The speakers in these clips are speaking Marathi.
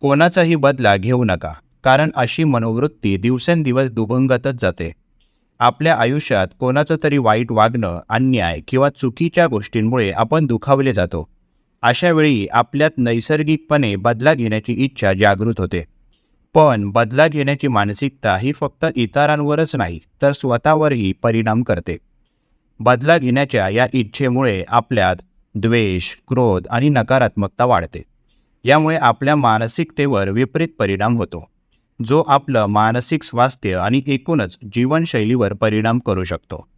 कोणाचाही बदला घेऊ नका कारण अशी मनोवृत्ती दिवसेंदिवस दुभंगतच जाते. आपल्या आयुष्यात कोणाचं तरी वाईट वागणं अन्याय किंवा चुकीच्या गोष्टींमुळे आपण दुखावले जातो. अशा वेळी आपल्यात नैसर्गिकपणे बदला घेण्याची इच्छा जागृत होते. पण बदला घेण्याची मानसिकता ही फक्त इतरांवरच नाही तर स्वतःवरही परिणाम करते. बदला घेण्याच्या या इच्छेमुळे आपल्यात द्वेष क्रोध आणि नकारात्मकता वाढते. यामुळे आपल्या मानसिकतेवर विपरीत परिणाम होतो जो आपलं मानसिक स्वास्थ्य आणि एकूणच जीवनशैलीवर परिणाम करू शकतो.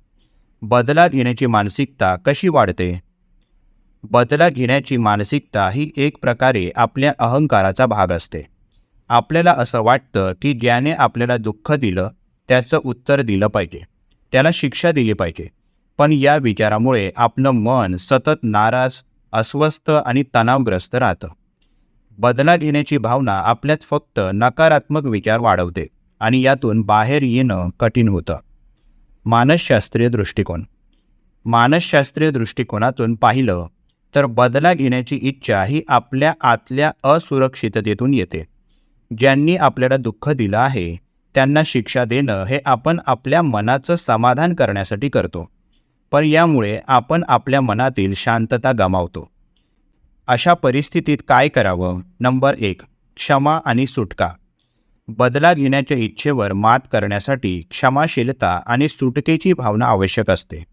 बदला घेण्याची मानसिकता कशी वाढते? बदला घेण्याची मानसिकता ही एक प्रकारे आपल्या अहंकाराचा भाग असते. आपल्याला असं वाटतं की ज्याने आपल्याला दुःख दिलं त्याचं उत्तर दिलं पाहिजे त्याला शिक्षा दिली पाहिजे. पण या विचारामुळे आपलं मन सतत नाराज अस्वस्थ आणि तणावग्रस्त राहतं. बदला घेण्याची भावना आपल्यात फक्त नकारात्मक विचार वाढवते आणि यातून बाहेर येणं कठीण होतं. मानसशास्त्रीय दृष्टिकोन. मानसशास्त्रीय दृष्टिकोनातून पाहिलं तर बदला घेण्याची इच्छा ही आपल्या आतल्या असुरक्षिततेतून येते. ज्यांनी आपल्याला दुःख दिलं आहे त्यांना शिक्षा देणं हे आपण आपल्या मनाचं समाधान करण्यासाठी करतो. पण यामुळे आपण आपल्या मनातील शांतता गमावतो. अशा परिस्थितीत काय करावं? नंबर एक क्षमा आणि सुटका. बदला घेण्याच्या इच्छेवर मात करण्यासाठी क्षमाशीलता आणि सुटकेची भावना आवश्यक असते.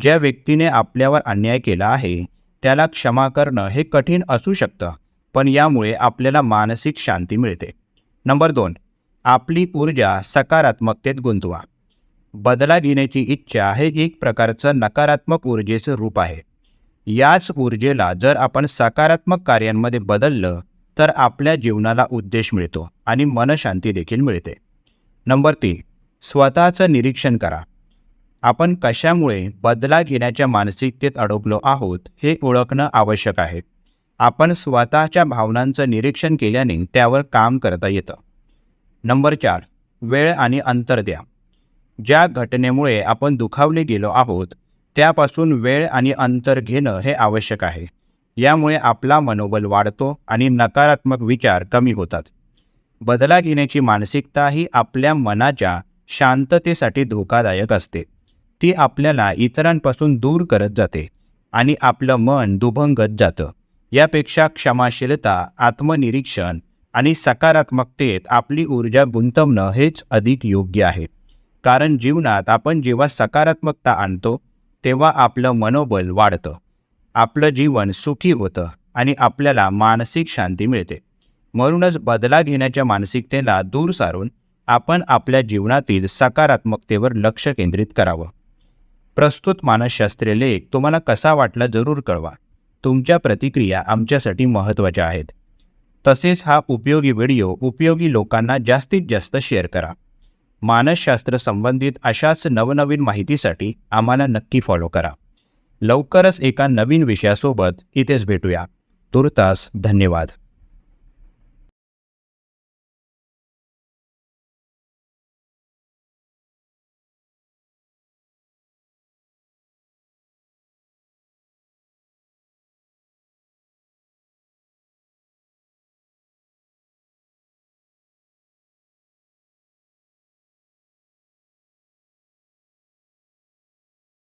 ज्या व्यक्तीने आपल्यावर अन्याय केला आहे त्याला क्षमा करणं हे कठीण असू शकतं पण यामुळे आपल्याला मानसिक शांती मिळते. नंबर दोन आपली ऊर्जा सकारात्मकतेत गुंतवा. बदला घेण्याची इच्छा हे एक प्रकारचं नकारात्मक ऊर्जेचं रूप आहे. याच ऊर्जेला जर आपण सकारात्मक कार्यांमध्ये बदललं तर आपल्या जीवनाला उद्देश मिळतो आणि मनशांती देखील मिळते. नंबर तीन स्वतःचं निरीक्षण करा. आपण कशामुळे बदला घेण्याच्या मानसिकतेत अडकलो आहोत हे ओळखणं आवश्यक आहे. आपण स्वतःच्या भावनांचं निरीक्षण केल्याने त्यावर काम करता येतं. नंबर चार वेळ आणि अंतर द्या. ज्या घटनेमुळे आपण दुखावले गेलो आहोत त्यापासून वेळ आणि अंतर घेणं हे आवश्यक आहे. यामुळे आपला मनोबल वाढतो आणि नकारात्मक विचार कमी होतात. बदला घेण्याची मानसिकता ही आपल्या मनाच्या शांततेसाठी धोकादायक असते. ती आपल्याला इतरांपासून दूर करत जाते आणि आपलं मन दुभंगत जातं. यापेक्षा क्षमाशीलता आत्मनिरीक्षण आणि सकारात्मकतेत आपली ऊर्जा गुंतवणं हेच अधिक योग्य आहे. कारण जीवनात आपण जेव्हा सकारात्मकता आणतो तेव्हा आपलं मनोबल वाढतं. आपलं जीवन सुखी होतं आणि आपल्याला मानसिक शांती मिळते. म्हणूनच बदला घेण्याच्या मानसिकतेला दूर सारून आपण आपल्या जीवनातील सकारात्मकतेवर लक्ष केंद्रित करावं. प्रस्तुत मानसशास्त्रीय लेख तुम्हाला कसा वाटला जरूर कळवा. तुमच्या प्रतिक्रिया आमच्यासाठी महत्त्वाच्या आहेत. तसेच हा उपयोगी व्हिडिओ उपयोगी लोकांना जास्तीत जास्त शेअर करा. मानसशास्त्र संबंधित अशाच नवनवीन माहितीसाठी आम्हाला नक्की फॉलो करा. लवकरच एका नवीन विषयासोबत इथेच भेटूया. तुर्तास धन्यवाद.